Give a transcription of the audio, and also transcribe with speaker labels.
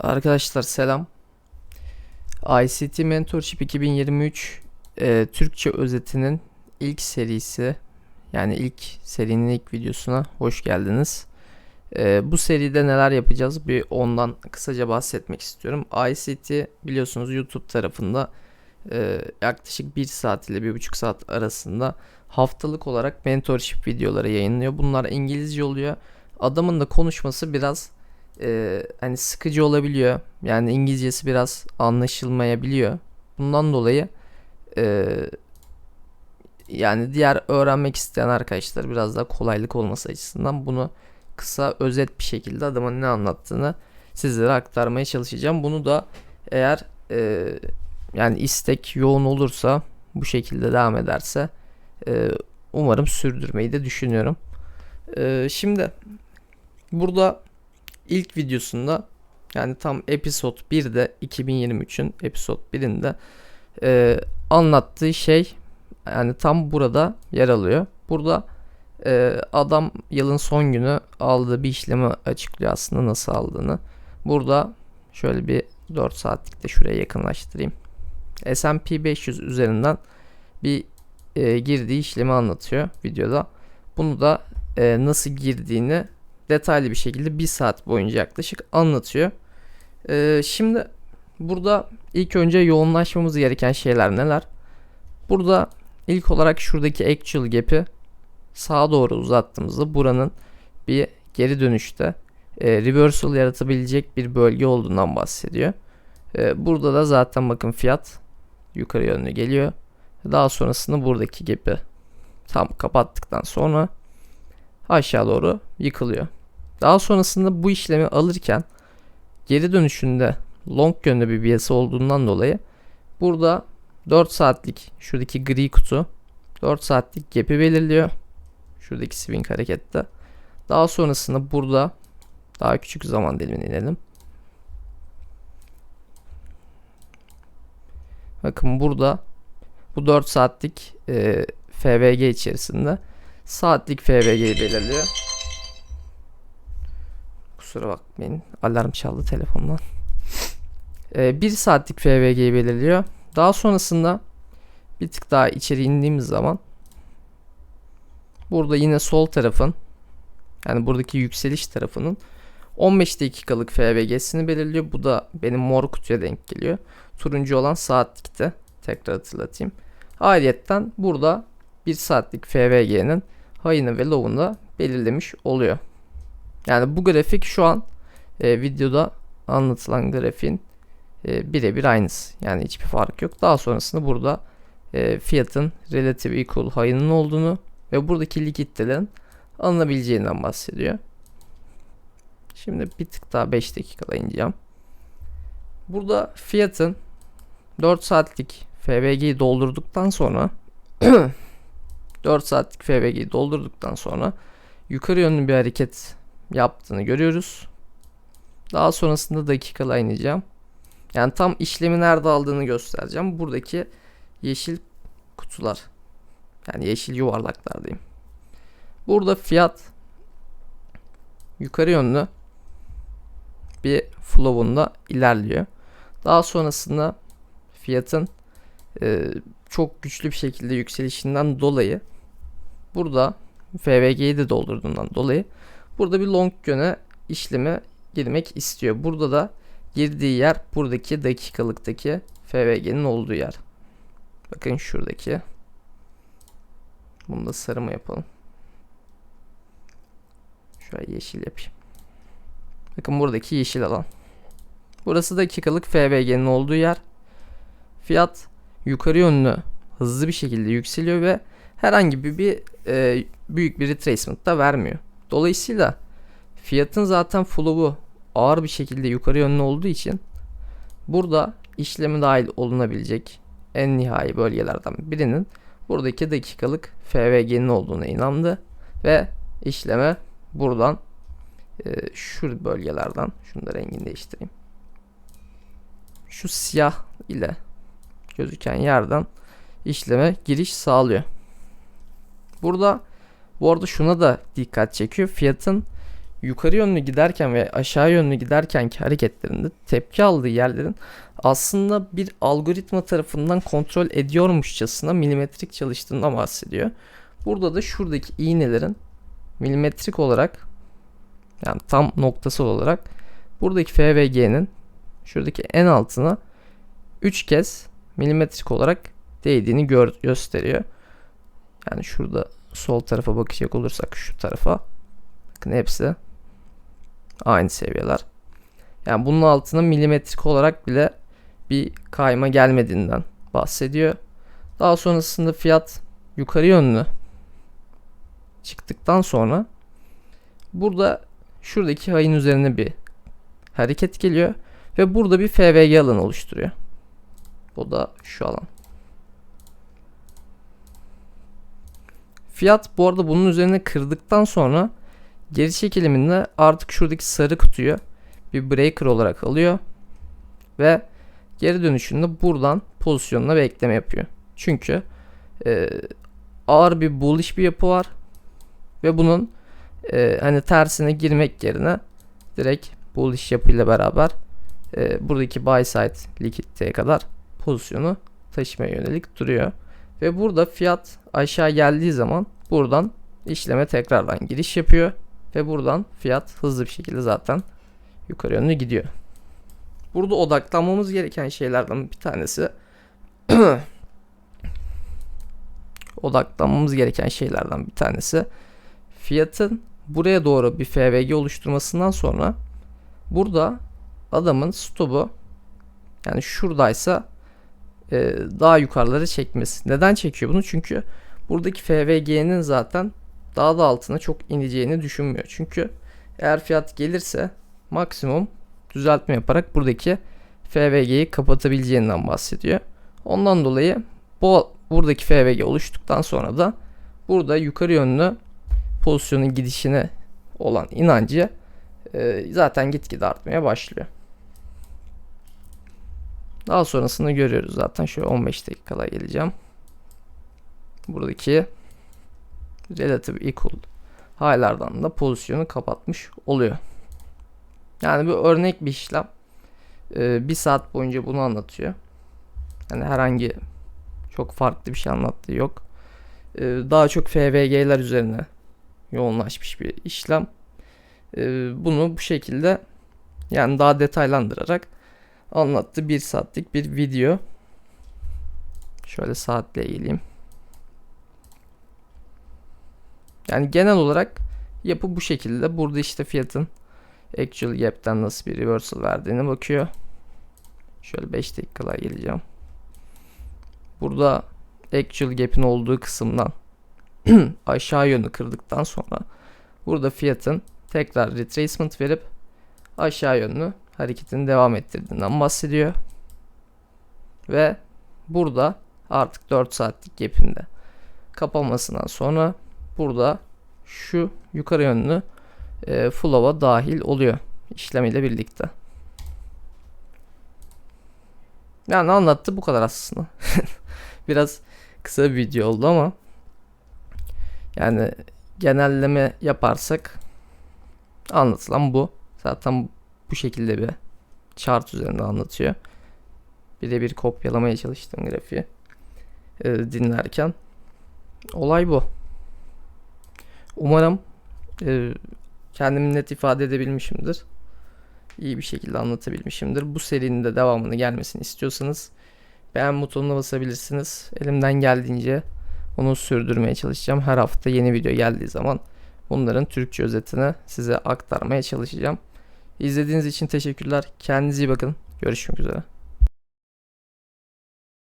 Speaker 1: Arkadaşlar selam. ICT Mentorship 2023 e, Türkçe özetinin ilk serisi yani ilk serinin ilk videosuna hoş geldiniz. E, bu seride neler yapacağız bir ondan kısaca bahsetmek istiyorum. ICT biliyorsunuz YouTube tarafında e, yaklaşık 1 saat ile 1,5 saat arasında haftalık olarak mentorship videoları yayınlıyor. Bunlar İngilizce oluyor. Adamın da konuşması biraz e, hani sıkıcı olabiliyor. Yani İngilizcesi biraz anlaşılmayabiliyor. Bundan dolayı e, yani diğer öğrenmek isteyen arkadaşlar biraz daha kolaylık olması açısından bunu kısa özet bir şekilde adamın ne anlattığını sizlere aktarmaya çalışacağım. Bunu da eğer e, yani istek yoğun olursa bu şekilde devam ederse e, umarım sürdürmeyi de düşünüyorum. E, şimdi burada ilk videosunda yani tam episode 1'de 2023'ün episode 1'inde e, anlattığı şey yani tam burada yer alıyor. Burada e, adam yılın son günü aldığı bir işlemi açıklıyor aslında nasıl aldığını. Burada şöyle bir 4 saatlik de şuraya yakınlaştırayım. S&P 500 üzerinden bir e, girdiği işlemi anlatıyor videoda. Bunu da e, nasıl girdiğini detaylı bir şekilde bir saat boyunca yaklaşık anlatıyor. Ee, şimdi burada ilk önce yoğunlaşmamız gereken şeyler neler? Burada ilk olarak şuradaki actual gap'i sağa doğru uzattığımızda buranın bir geri dönüşte e, reversal yaratabilecek bir bölge olduğundan bahsediyor. E, burada da zaten bakın fiyat yukarı yönlü geliyor. Daha sonrasında buradaki gap'i tam kapattıktan sonra aşağı doğru yıkılıyor. Daha sonrasında bu işlemi alırken geri dönüşünde long yönlü bir piyasa olduğundan dolayı burada 4 saatlik şuradaki gri kutu 4 saatlik gap'i belirliyor. Şuradaki swing harekette. Daha sonrasında burada daha küçük zaman dilimine inelim. Bakın burada bu 4 saatlik e, FVG içerisinde saatlik FVG'yi belirliyor. Kusura bakmayın. Alarm çaldı telefondan. Ee, 1 saatlik FVG'yi belirliyor. Daha sonrasında bir tık daha içeri indiğimiz zaman burada yine sol tarafın yani buradaki yükseliş tarafının 15 dakikalık FVG'sini belirliyor. Bu da benim mor kutuya denk geliyor. Turuncu olan saatlikte. Tekrar hatırlatayım. Ayrıyetten burada 1 saatlik FVG'nin high'ını ve low'unu belirlemiş oluyor. Yani bu grafik şu an e, videoda anlatılan grafiğin e, birebir aynısı. Yani hiçbir fark yok. Daha sonrasında burada e, fiyatın relative equal high'ının olduğunu ve buradaki likiditelerin alınabileceğinden bahsediyor. Şimdi bir tık daha 5 dakikada ineceğim. Burada fiyatın 4 saatlik FVG'yi doldurduktan sonra 4 saatlik FVG'yi doldurduktan sonra yukarı yönlü bir hareket yaptığını görüyoruz. Daha sonrasında dakikalar ineceğim. Yani tam işlemi nerede aldığını göstereceğim. Buradaki yeşil kutular. Yani yeşil yuvarlaklar diyeyim. Burada fiyat yukarı yönlü bir flow'unda ilerliyor. Daha sonrasında fiyatın e, çok güçlü bir şekilde yükselişinden dolayı burada FVG'yi de doldurduğundan dolayı Burada bir long yöne işleme girmek istiyor. Burada da girdiği yer buradaki dakikalıktaki FVG'nin olduğu yer. Bakın şuradaki. Bunu da sarı mı yapalım? Şöyle yeşil yapayım. Bakın buradaki yeşil alan. Burası dakikalık FVG'nin olduğu yer. Fiyat yukarı yönlü hızlı bir şekilde yükseliyor ve herhangi bir, bir e, büyük bir retracement da vermiyor. Dolayısıyla fiyatın zaten flow'u ağır bir şekilde yukarı yönlü olduğu için burada işlemi dahil olunabilecek en nihai bölgelerden birinin buradaki dakikalık FVG'nin olduğuna inandı ve işleme buradan e, şu bölgelerden şunu da rengini değiştireyim. Şu siyah ile gözüken yerden işleme giriş sağlıyor. Burada bu arada şuna da dikkat çekiyor. Fiyatın yukarı yönlü giderken ve aşağı yönlü giderkenki hareketlerinde tepki aldığı yerlerin aslında bir algoritma tarafından kontrol ediyormuşçasına milimetrik çalıştığından bahsediyor. Burada da şuradaki iğnelerin milimetrik olarak yani tam noktası olarak buradaki F ve G'nin şuradaki en altına 3 kez milimetrik olarak değdiğini gör gösteriyor. Yani şurada sol tarafa bakacak olursak şu tarafa bakın hepsi aynı seviyeler. Yani bunun altına milimetrik olarak bile bir kayma gelmediğinden bahsediyor. Daha sonrasında fiyat yukarı yönlü çıktıktan sonra burada şuradaki hayın üzerine bir hareket geliyor ve burada bir FVG alanı oluşturuyor. O da şu alan. Fiyat bu arada bunun üzerine kırdıktan sonra geri çekiliminde artık şuradaki sarı kutuyu bir breaker olarak alıyor ve geri dönüşünde buradan pozisyonuna bekleme yapıyor. Çünkü e, ağır bir bullish bir yapı var ve bunun e, hani tersine girmek yerine direkt bullish yapıyla beraber e, buradaki buy side likiditeye kadar pozisyonu taşımaya yönelik duruyor. Ve burada fiyat aşağı geldiği zaman buradan işleme tekrardan giriş yapıyor. Ve buradan fiyat hızlı bir şekilde zaten yukarı yönlü gidiyor. Burada odaklanmamız gereken şeylerden bir tanesi odaklanmamız gereken şeylerden bir tanesi fiyatın buraya doğru bir FVG oluşturmasından sonra burada adamın stopu yani şuradaysa e, daha yukarıları çekmesi. Neden çekiyor bunu? Çünkü buradaki FVG'nin zaten daha da altına çok ineceğini düşünmüyor. Çünkü eğer fiyat gelirse maksimum düzeltme yaparak buradaki FVG'yi kapatabileceğinden bahsediyor. Ondan dolayı bu buradaki FVG oluştuktan sonra da burada yukarı yönlü pozisyonun gidişine olan inancı e, zaten gitgide artmaya başlıyor. Daha sonrasını görüyoruz zaten. Şöyle 15 dakikada geleceğim. Buradaki relative equal high'lardan da pozisyonu kapatmış oluyor. Yani bir örnek bir işlem. Ee, bir saat boyunca bunu anlatıyor. Yani herhangi çok farklı bir şey anlattığı yok. Ee, daha çok FVG'ler üzerine yoğunlaşmış bir işlem. Ee, bunu bu şekilde yani daha detaylandırarak anlattı. Bir saatlik bir video. Şöyle saatle geleyim. Yani genel olarak yapı bu şekilde. Burada işte fiyatın actual gap'ten nasıl bir reversal verdiğine bakıyor. Şöyle 5 dakikalar geleceğim. Burada actual gap'in olduğu kısımdan aşağı yönlü kırdıktan sonra burada fiyatın tekrar retracement verip aşağı yönlü hareketini devam ettirdiğinden bahsediyor. Ve burada artık 4 saatlik gap'inde kapanmasından sonra burada şu yukarı yönlü e, flow'a dahil oluyor işlemiyle birlikte. Yani anlattı bu kadar aslında. Biraz kısa bir video oldu ama yani genelleme yaparsak anlatılan bu. Zaten bu şekilde bir chart üzerinde anlatıyor. Birebir kopyalamaya çalıştım grafiği e, dinlerken. Olay bu. Umarım e, kendimi net ifade edebilmişimdir. İyi bir şekilde anlatabilmişimdir. Bu serinin de devamını gelmesini istiyorsanız beğen butonuna basabilirsiniz. Elimden geldiğince onu sürdürmeye çalışacağım. Her hafta yeni video geldiği zaman bunların Türkçe özetini size aktarmaya çalışacağım. İzlediğiniz için teşekkürler. Kendinize iyi bakın. Görüşmek üzere.